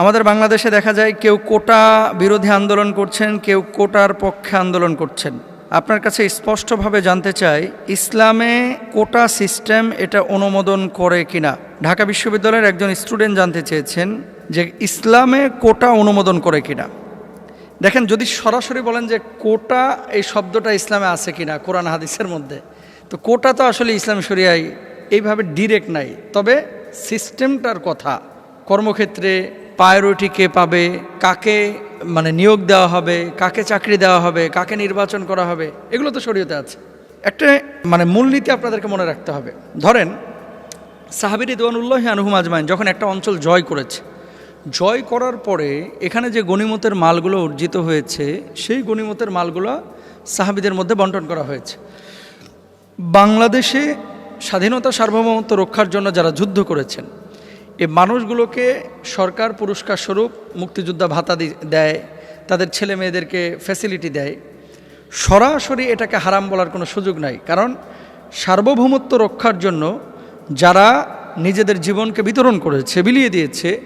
আমাদের বাংলাদেশে দেখা যায় কেউ কোটা বিরোধী আন্দোলন করছেন, কেউ কোটার পক্ষে আন্দোলন করছেন। আপনার কাছে স্পষ্টভাবে জানতে চাই, ইসলামে কোটা সিস্টেম এটা অনুমোদন করে কিনা? ঢাকা বিশ্ববিদ্যালয়ের একজন স্টুডেন্ট জানতে চেয়েছেন যে ইসলামে কোটা অনুমোদন করে কিনা। দেখেন, যদি সরাসরি বলেন যে কোটা এই শব্দটা ইসলামে আছে কিনা কোরআন হাদিসের মধ্যে, তো কোটা তো আসলে ইসলাম শরিয়ায় এইভাবে ডিরেক্ট নাই। তবে সিস্টেমটার কথা, কর্মক্ষেত্রে প্রায়োরিটি কে পাবে, কাকে মানে নিয়োগ দেওয়া হবে, কাকে চাকরি দেওয়া হবে, কাকে নির্বাচন করা হবে, এগুলো তো শরীয়তে আছে। একটা মানে মূলনীতি আপনাদেরকে মনে রাখতে হবে। ধরেন, সাহাবির ইদওয়ানুল্লাহ আনহুম আজমাইন যখন একটা অঞ্চল জয় করেছে, জয় করার পরে এখানে যে গণিমতের মালগুলো অর্জিত হয়েছে, সেই গণিমতের মালগুলো সাহাবিদের মধ্যে বন্টন করা হয়েছে। বাংলাদেশে স্বাধীনতা সার্বভৌমত্ব রক্ষার জন্য যারা যুদ্ধ করেছেন এই মানুষগুলোকে সরকার পুরস্কার স্বরূপ মুক্তিযোদ্ধা ভাতা দেয়, তাদের ছেলে মেয়েদেরকে ফ্যাসিলিটি দেয়। সরাসরি এটাকে হারাম বলার কোনো সুযোগ নাই। কারণ সার্বভৌমত্ব রক্ষার জন্য যারা নিজেদের জীবনকে বিতরণ করেছে, বিলিয়ে দিয়েছে,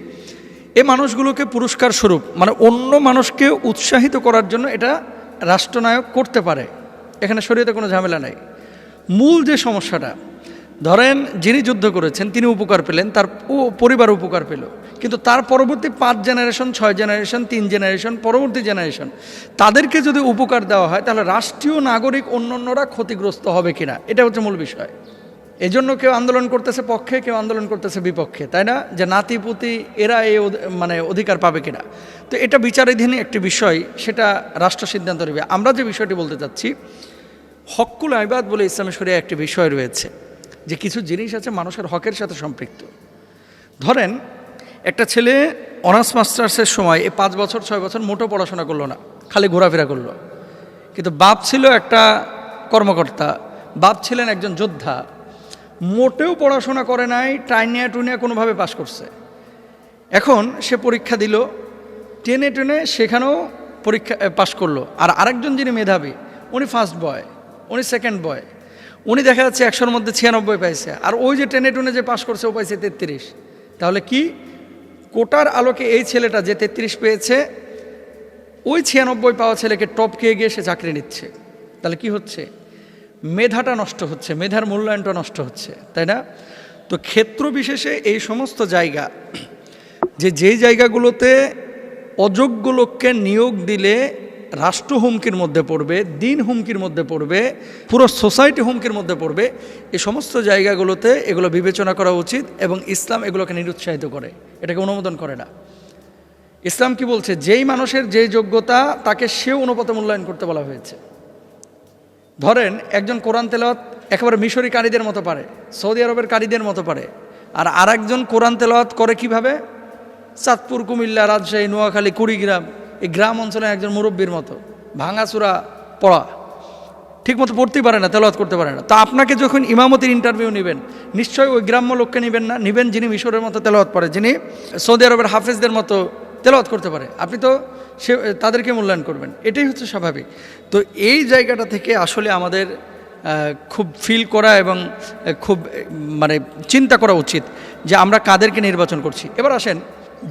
এ মানুষগুলোকে পুরস্কার স্বরূপ মানে অন্য মানুষকে উৎসাহিত করার জন্য এটা রাষ্ট্রনায়ক করতে পারে। এখানে শরীয়তে কোনো ঝামেলা নাই। মূল যে সমস্যাটা ধরেন যিনি যুদ্ধ করেছেন, তিনি উপকার পেলেন, তার পরিবার উপকার পেল। কিন্তু তার পরবর্তী পাঁচ জেনারেশন ছয় জেনারেশন তিন জেনারেশন পরবর্তী জেনারেশন তাদেরকে যদি উপকার দেওয়া হয়, তাহলে রাষ্ট্রীয় নাগরিক অন্যান্যরা ক্ষতিগ্রস্ত হবে কিনা? এটা হচ্ছে মূল বিষয়। এই জন্য কেউ আন্দোলন করতেছে পক্ষে, কেউ আন্দোলন করতেছে বিপক্ষে, তাই না? যে নাতিপুতি, এরা এই মানে অধিকার পাবে কিনা? তো এটা বিচারাধীন একটি বিষয়, সেটা রাষ্ট্র সিদ্ধান্ত নেবে। আমরা যে বিষয়টি বলতে চাচ্ছি, হকুল আইবাদ বলে ইসলামী শরিয়া একটি বিষয় রয়েছে। যে কিছু জিনিস আছে মানুষের হকের সাথে সম্পৃক্ত। ধরেন, একটা ছেলে অনার্স মাস্টার্সের সময় এই পাঁচ বছর, ছয় বছর মোটো পড়াশোনা করল না, খালি ঘোরাফেরা করল। কিন্তু বাপ ছিল একটা কর্মকর্তা, বাপ ছিলেন একজন যোদ্ধা, মোটেও পড়াশোনা করে নাই, টাইনিয়া টুনিয়া কোনোভাবে পাশ করছে। এখন সে পরীক্ষা দিল, টেনে টেনে সেখানেও পরীক্ষা পাশ করল। আর আরেকজন যিনি মেধাবী, উনি ফার্স্ট বয় উনি সেকেন্ড বয় উনি দেখা যাচ্ছে একশোর মধ্যে ছিয়ানব্বই পাইছে। আর ওই যে টেনে টুনে যে পাশ করছে, ও পাইছে তেত্রিশ। তাহলে কি? কোটার আলোকে এই ছেলেটা যে তেত্রিশ পেয়েছে, ওই ছিয়ানব্বই পাওয়া ছেলেকে টপকে গিয়ে সে চাকরি নিচ্ছে। তাহলে কি হচ্ছে? মেধাটা নষ্ট হচ্ছে, মেধার মূল্যায়নটা নষ্ট হচ্ছে, তাই না? তো ক্ষেত্র বিশেষে এই সমস্ত জায়গা, যে যেই জায়গাগুলোতে অযোগ্য লোককে নিয়োগ দিলে রাষ্ট্র হুমকির মধ্যে পড়বে, দিন হুমকির মধ্যে পড়বে, পুরো সোসাইটি হুমকির মধ্যে পড়বে এই সমস্ত জায়গাগুলোতে এগুলো বিবেচনা করা উচিত এবং ইসলাম এগুলোকে নিরুৎসাহিত করে। এটাকে অনুমোদন করে না। ইসলাম কি বলছে? যেই মানুষের যেই যোগ্যতা, তাকে সে অনুপাতে মূল্যায়ন করতে বলা হয়েছে। ধরেন, একজন কোরআন তেলাওয়াত একেবারে মিশরি কারীদের মতো পারে, সৌদি আরবের কারীদের মতো পারে, আর আরেকজন কোরআন তেলাওয়াত করে কীভাবে? চাঁদপুর, কুমিল্লা, রাজশাহী, নোয়াখালী, কুড়িগ্রাম এই গ্রাম অঞ্চলে একজন মুরব্বীর মতো, ভাঙাচুরা পড়া ঠিক মতো পড়তেই পারে না, তেলাওয়াত করতে পারে না। তা আপনাকে যখন ইমামতির ইন্টারভিউ নেবেন, নিশ্চয়ই ওই গ্রাম্য লোককে নেবেন না, নেবেন যিনি মিশরের মতো তেলাওয়াত পড়ে যিনি সৌদি আরবের হাফেজদের মতো তেলাওয়াত করতে পারে। আপনি তো সে, তাদেরকে মূল্যায়ন করবেন, এটাই হচ্ছে স্বাভাবিক। তো এই জায়গাটা থেকে আসলে আমাদের খুব ফিল করা এবং খুব মানে চিন্তা করা উচিত যে আমরা কাদেরকে নির্বাচন করছি। এবার আসেন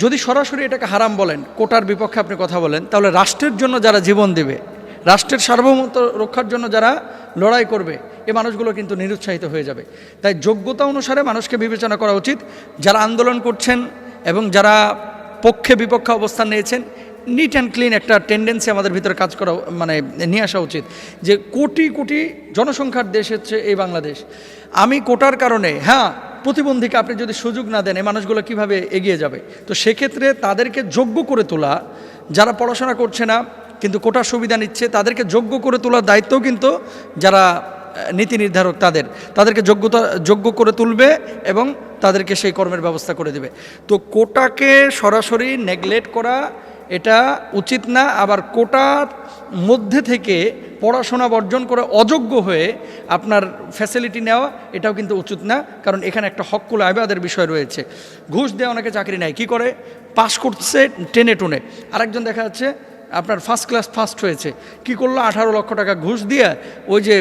যদি সরাসরি এটাকে হারাম বলেন, কোটার বিপক্ষে আপনি কথা বলেন, তাহলে রাষ্ট্রের জন্য যারা জীবন দেবে, রাষ্ট্রের সার্বভৌমত্ব রক্ষার জন্য যারা লড়াই করবে, এ মানুষগুলো কিন্তু নিরুৎসাহিত হয়ে যাবে। তাই যোগ্যতা অনুসারে মানুষকে বিবেচনা করা উচিত, যারা আন্দোলন করছেন এবং যারা পক্ষে বিপক্ষে অবস্থান নিয়েছেন নিট অ্যান্ড ক্লিন একটা টেন্ডেন্সি আমাদের ভিতরে কাজ করা মানে নিয়ে আসা উচিত যে কোটি কোটি জনসংখ্যার দেশ হচ্ছে এই বাংলাদেশ। আমি কোটার কারণে হ্যাঁ প্রতিবন্ধীকে আপনি যদি সুযোগ না দেন, এই মানুষগুলো কীভাবে এগিয়ে যাবে? তো সেক্ষেত্রে তাদেরকে যোগ্য করে তোলা, যারা পড়াশোনা করছে না, কিন্তু কোটার সুবিধা নিচ্ছে, তাদেরকে যোগ্য করে তোলার দায়িত্বও কিন্তু যারা নীতি নির্ধারক তাদের। তাদেরকে যোগ্যতা, যোগ্য করে তুলবে এবং তাদেরকে সেই কর্মের ব্যবস্থা করে দেবে। তো কোটাকে সরাসরি নেগলেক্ট করা, এটা উচিত না। আবার কোটার মধ্যে থেকে পড়াশোনা বর্জন করে অযোগ্য হয়ে আপনার ফ্যাসিলিটি নেওয়া, এটাও কিন্তু উচিত না, কারণ এখানে একটা হকুল আয়বাদের বিষয় রয়েছে। ঘুষ দেওয়া অনেকে চাকরি নেয়, কি করে? পাশ করছে টেনে টুনে। আরেকজন দেখা যাচ্ছে, আপনার ফার্স্ট ক্লাস ফার্স্ট হয়েছে। কি করল? আঠারো লক্ষ টাকা ঘুষ দিয়ে ওই যে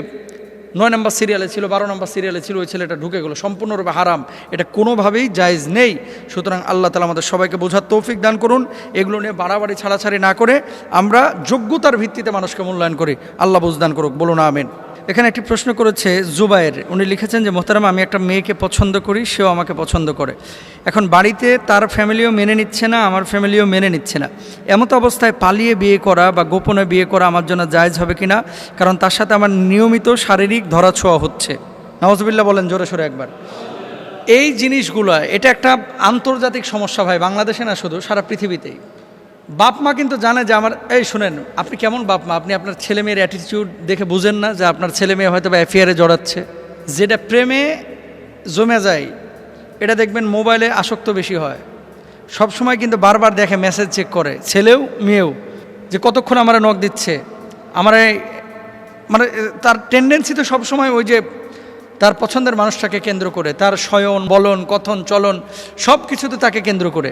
নয় নম্বর সিরিয়ালে ছিল, বারো নম্বর সিরিয়ালে ছিল, ওই ছেলেটা ঢুকে গেলো। সম্পূর্ণরূপে হারাম। এটা কোনোভাবেই জায়জ নেই। সুতরাং আল্লাহ তালা আমাদের সবাইকে বোঝার তৌফিক দান করুন। এগুলো নিয়ে বাড়াবাড়ি, ছাড়াছাড়ি না করে আমরা যোগ্যতার ভিত্তিতে মানুষকে মূল্যায়ন করি। আল্লাহ বুঝদান করুক। বলুন, আমিন। এখানে একটি প্রশ্ন করেছে জুবায়ের। উনি লিখেছেন যে, মোহতারাম, আমি একটা মেয়েকে পছন্দ করি, সেও আমাকে পছন্দ করে। এখন বাড়িতে তার ফ্যামিলিও মেনে নিচ্ছে না, আমার ফ্যামিলিও মেনে নিচ্ছে না। এমতো অবস্থায় পালিয়ে বিয়ে করা বা গোপনে বিয়ে করা আমার জন্য জায়জ হবে কি না কারণ তার সাথে আমার নিয়মিত শারীরিক ধরাছোঁয়া হচ্ছে। নওয়াজবিল্লা বলেন জোরে সোরে একবার। এই জিনিসগুলো, এটা একটা আন্তর্জাতিক সমস্যা ভাই, বাংলাদেশে না শুধু, সারা পৃথিবীতেই। বাপ মা কিন্তু জানে যে আমার, এই শুনেন, আপনি কেমন বাপ মা? আপনি আপনার ছেলে মেয়ের অ্যাটিটিউড দেখে বুঝেন না যে আপনার ছেলে মেয়ে হয়তো বা অ্যাফেয়ারে জড়াচ্ছে। যেটা প্রেমে জমে যায়, এটা দেখবেন মোবাইলে আসক্ত বেশি হয়। সব সময় কিন্তু বারবার দেখে মেসেজ চেক করে, ছেলেও, মেয়েও, যে কতক্ষণ আমার নখ দিচ্ছে? আমার মানে তার টেন্ডেন্সি তো সবসময় ওই যে তার পছন্দের মানুষটাকে কেন্দ্র করে, তার শয়ন, বলন, কথন, চলন সব কিছুতে তাকে কেন্দ্র করে।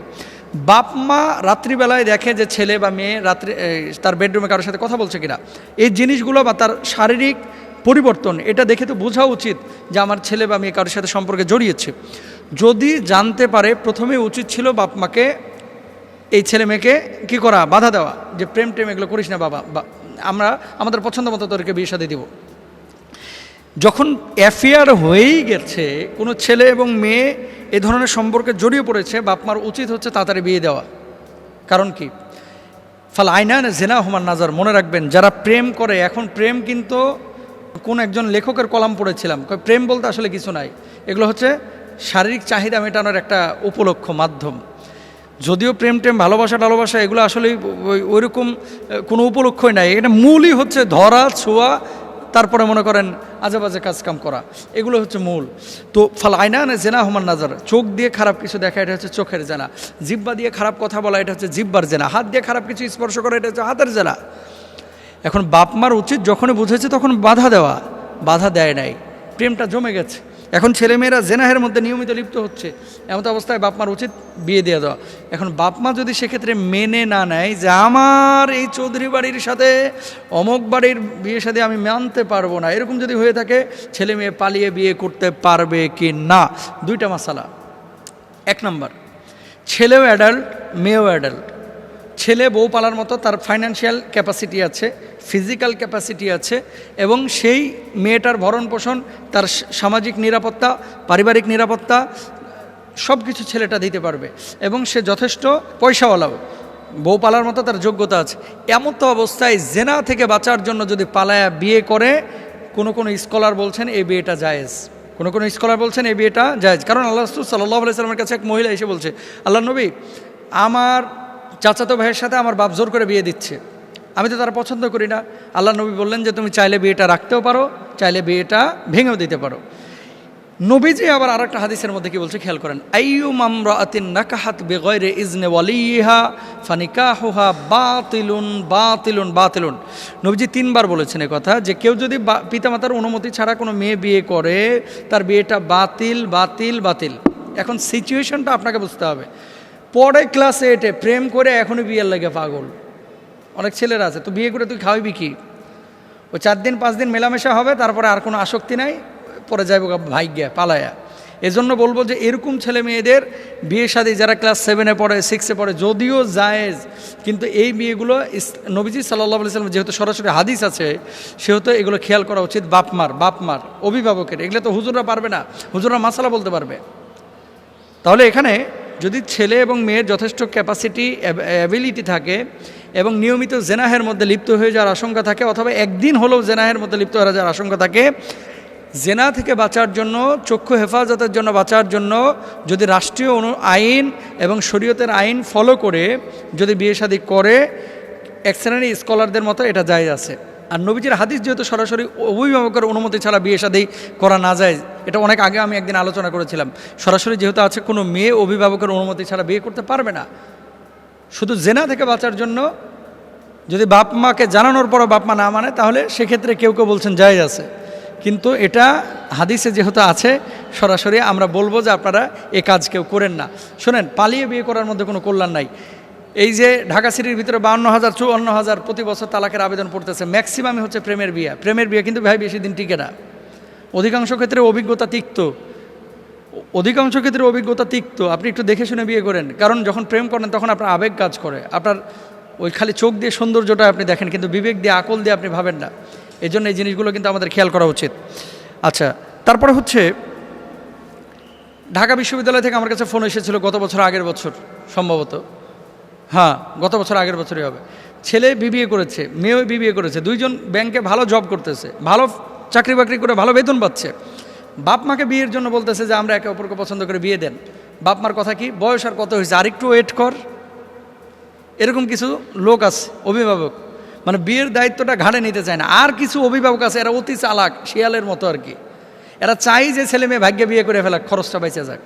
বাপ মা রাত্রিবেলায় দেখে যে ছেলে বা মেয়ে রাত্রি তার বেডরুমে কারোর সাথে কথা বলছে কিনা, এই জিনিসগুলো বা তার শারীরিক পরিবর্তন, এটা দেখে তো বোঝা উচিত যে আমার ছেলে বা মেয়ে কারোর সাথে সম্পর্কে জড়িয়েছে। যদি জানতে পারে, প্রথমে উচিত ছিল বাপ মাকে, এই ছেলে মেয়েকে কী করা, বাধা দেওয়া, যে প্রেম টেম এগুলো করিস না বাবা, বা আমরা, আমাদের পছন্দ মতো তোদেরকে বিয়ে সাথে দিব। যখন অ্যাফেয়ার হয়েই গেছে, কোনো ছেলে এবং মেয়ে এ ধরনের সম্পর্কে জড়িয়ে পড়েছে, বাপমার উচিত হচ্ছে তাড়াতাড়ি বিয়ে দেওয়া। কারণ কি? ফাল আইনান জেনা হুমার নাজার, মনে রাখবেন, যারা প্রেম করে, এখন প্রেম কিন্তু কোন একজন লেখকের কলাম পড়েছিলাম প্রেম বলতে আসলে কিছু নাই। এগুলো হচ্ছে শারীরিক চাহিদা মেটানোর একটা উপলক্ষ মাধ্যম। যদিও প্রেম টেম, ভালোবাসা টালোবাসা, এগুলো আসলে ওইরকম কোনো উপলক্ষই নাই। এটা মূলই হচ্ছে ধরা, ছোঁয়া তারপরে মনে করেন আজে বাজে কাজকাম করা। এগুলো হচ্ছে মূল। তো ফাল আয়না না জেনা হমান নাজার। চোখ দিয়ে খারাপ কিছু দেখা, এটা হচ্ছে চোখের জেনা। জিব্বা দিয়ে খারাপ কথা বলা, এটা হচ্ছে জিব্বার জেনা। হাত দিয়ে খারাপ কিছু স্পর্শ করা, এটা হচ্ছে হাতের জেনা। এখন বাপ মার উচিত যখনই বুঝেছে তখন বাধা দেওয়া। বাধা দেয় নাই। প্রেমটা জমে গেছে। এখন ছেলেমেয়েরা জেনাহের মধ্যে নিয়মিত লিপ্ত হচ্ছে। এমন অবস্থায় বাপমার উচিত বিয়ে দিয়ে দেওয়া। এখন বাপমা যদি সেক্ষেত্রে মেনে না নেয় যে আমার এই চৌধুরী বাড়ির সাথে, অমক বাড়ির বিয়ের সাথে আমি মানতে পারব না, এরকম যদি হয়ে থাকে ছেলে মেয়ে পালিয়ে বিয়ে করতে পারবে কি না? দুইটা মশালা এক নম্বর, ছেলেও অ্যাডাল্ট মেয়েও অ্যাডাল্ট ছেলে বউ পালার মতো তার ফাইন্যান্সিয়াল ক্যাপাসিটি আছে ফিজিক্যাল ক্যাপাসিটি আছে এবং সেই মেয়েটার ভরণ পোষণ, তার সামাজিক নিরাপত্তা, পারিবারিক নিরাপত্তা সব কিছু ছেলেটা দিতে পারবে এবং সে যথেষ্ট পয়সাওয়ালাও। বউ পালার মতো তার যোগ্যতা আছে। এমন তো অবস্থায় জেনা থেকে বাঁচার জন্য যদি পালায়া বিয়ে করে, কোনো কোনো স্কলার বলছেন, এই বিয়েটা জায়েজ। কোনো কোনো স্কলার বলছেন, এই বিয়েটা জায়েজ। কারণ আল্লাহ রসুল সাল্লাহ আলাইসালামের কাছে এক মহিলা এসে বলছে আল্লাহ নবী, আমার চাচাতো ভাইয়ের সাথে আমার বাপ জোর করে বিয়ে দিচ্ছে। আমি তো তারা পছন্দ করি না। আল্লাহ নবী বললেন যে, তুমি চাইলে বিয়েটা রাখতেও পারো, চাইলে বিয়েটা ভেঙেও দিতে পারো। নবীজি আবার আর একটা হাদিসের মধ্যে কি বলছে? খেয়াল করেন। আইয়ু মামরাতিন নাকাহাত বেগয়রে ইজনে ওয়ালিহা, ফানিকাহুহা বাতিলুন বাতিলুন বাতিলুন। নবীজি তিনবার বলেছেন এ কথা যে, কেউ যদি বা- পিতামাতার অনুমতি ছাড়া কোনো মেয়ে বিয়ে করে, তার বিয়েটা বাতিল বাতিল বাতিল। এখন সিচুয়েশনটা আপনাকে বুঝতে হবে। পরে ক্লাসে এটে প্রেম করে এখনই বিয়ের লাগে পাগল। অনেক ছেলেরা আছে, তো বিয়ে করে তুই খাওয়াবি কি? ও চার দিন, পাঁচ দিন মেলামেশা হবে, তারপরে আর কোনো আসক্তি নাই, পরে যাইব ভাগ্যা পালায়া। এজন্য বলব যে এরকম ছেলে মেয়েদের বিয়ে শাদী যারা ক্লাস সেভেনে পড়ে সিক্সে পড়ে, যদিও জায়েজ, কিন্তু এই বিয়েগুলো নবীজি সাল্লাহ সাল্লাম যেহেতু সরাসরি হাদিস আছে, সেহেতু এগুলো খেয়াল করা উচিত, বাপমার বাপমার, অভিভাবকের। এগুলো তো হুজুররা পারবে না, হুজুররা মাসালা বলতে পারবে। তাহলে এখানে যদি ছেলে এবং মেয়ের যথেষ্ট ক্যাপাসিটি অ্যাবিলিটি থাকে এবং নিয়মিত জেনাহের মধ্যে লিপ্ত হয়ে যাওয়ার আশঙ্কা থাকে অথবা একদিন হলেও জেনাহের মধ্যে লিপ্ত হয়ে যাওয়ার আশঙ্কা থাকে, জেনা থেকে বাঁচার জন্য, চক্ষু হেফাজতের জন্য বাঁচার জন্য যদি রাষ্ট্রীয় অনু, আইন এবং শরীয়তের আইন ফলো করে, যদি বিয়ে শাদী করে এক স্কলারদের মতো এটা যায় আছে। আর নবীজির হাদিস যেহেতু সরাসরি অভিভাবকের অনুমতি ছাড়া বিয়ে শাদী করা না যায় এটা অনেক আগে আমি একদিন আলোচনা করেছিলাম। সরাসরি যেহেতু আছে, কোনো মেয়ে অভিভাবকের অনুমতি ছাড়া বিয়ে করতে পারবে না। শুধু জেনা থেকে বাঁচার জন্য যদি বাপ মাকে জানানোর পরও বাপ মা না মানে তাহলে সেক্ষেত্রে কেউ কেউ বলছেন যায় আছে। কিন্তু এটা হাদিসে যেহেতু আছে, সরাসরি আমরা বলব যে আপনারা এ কাজ কেউ করেন না। শোনেন, পালিয়ে বিয়ে করার মধ্যে কোনো কল্যাণ নাই। এই যে ঢাকা সিটির ভিতরে বাউন্ন হাজার, চুয়ান্ন হাজার প্রতি বছর তালাকের আবেদন পড়তেছে, ম্যাক্সিমামই হচ্ছে প্রেমের বিয়ে। প্রেমের বিয়ে কিন্তু ভাই বেশি দিন টিকে না। অধিকাংশ ক্ষেত্রে অভিজ্ঞতা তিক্ত। অধিকাংশ ক্ষেত্রে অভিজ্ঞতা তিক্ত। আপনি একটু দেখে শুনে বিয়ে করেন। কারণ যখন প্রেম করেন, তখন আপনার আবেগ কাজ করে। আপনার ওই খালি চোখ দিয়ে সৌন্দর্যটা আপনি দেখেন, কিন্তু বিবেক দিয়ে, আকল দিয়ে আপনি ভাবেন না। এই জন্য এই জিনিসগুলো কিন্তু আমাদের খেয়াল করা উচিত। আচ্ছা তারপরে হচ্ছে, ঢাকা বিশ্ববিদ্যালয় থেকে আমার কাছে ফোন এসেছিল গত বছর আগের বছর, সম্ভবত। হ্যাঁ গত বছর আগের বছরই হবে। ছেলে বিবিএ করেছে মেয়েও বিবিএ করেছে, দুইজন ব্যাংকে ভালো জব করতেছে, ভালো চাকরি বাকরি করে ভালো বেতন পাচ্ছে। বাপ মাকে বিয়ের জন্য বলতেছে যে, আমরা একে অপরকে পছন্দ করে বিয়ে দেন। বাপ মার কথা কি? বয়স আর কত হয়েছে? আরেকটু ওয়েট কর। এরকম কিছু লোক আছে, অভিভাবক। মানে বিয়ের দায়িত্বটা ঘাড়ে নিতে চায় না। আর কিছু অভিভাবক আছে, এরা অতি চালাক, শিয়ালের মতো আর কি। এরা চাই যে ছেলে মেয়ে ভাগ্যে বিয়ে করে ফেলাক, খরচটা বেঁচে যাক।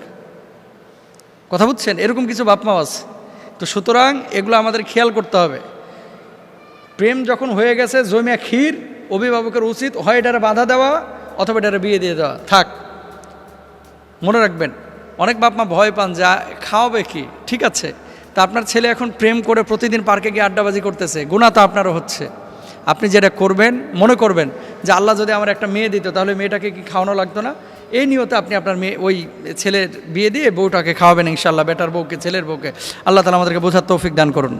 কথা বুঝছেন? এরকম কিছু বাপমাও আছে। তো সুতরাং এগুলো আমাদের খেয়াল করতে হবে। প্রেম যখন হয়ে গেছে, জমিয়া ক্ষীর অভিভাবকের উচিত হয় এটারে বাধা দেওয়া অথবা এটারে বিয়ে দিয়ে দেওয়া। থাক, মনে রাখবেন, অনেক বাপ মা ভয় পান যা খাওয়াবে কি? ঠিক আছে, তা আপনার ছেলে এখন প্রেম করে প্রতিদিন পার্কে গিয়ে আড্ডাবাজি করতেছে গুণা তো আপনারও হচ্ছে। আপনি যেটা করবেন, মনে করবেন যে, আল্লাহ যদি আমার একটা মেয়ে দিত, তাহলে মেয়েটাকে কি খাওয়ানো লাগতো না? এই নিয়তে আপনি আপনার মেয়ে, ওই ছেলের বিয়ে দিয়ে বউটাকে খাওয়াবেন ইনশাল্লাহ বেটার বউকে, ছেলের বউকে। আল্লাহ তালা আমাদেরকে বোঝার তৌফিক দান করুন।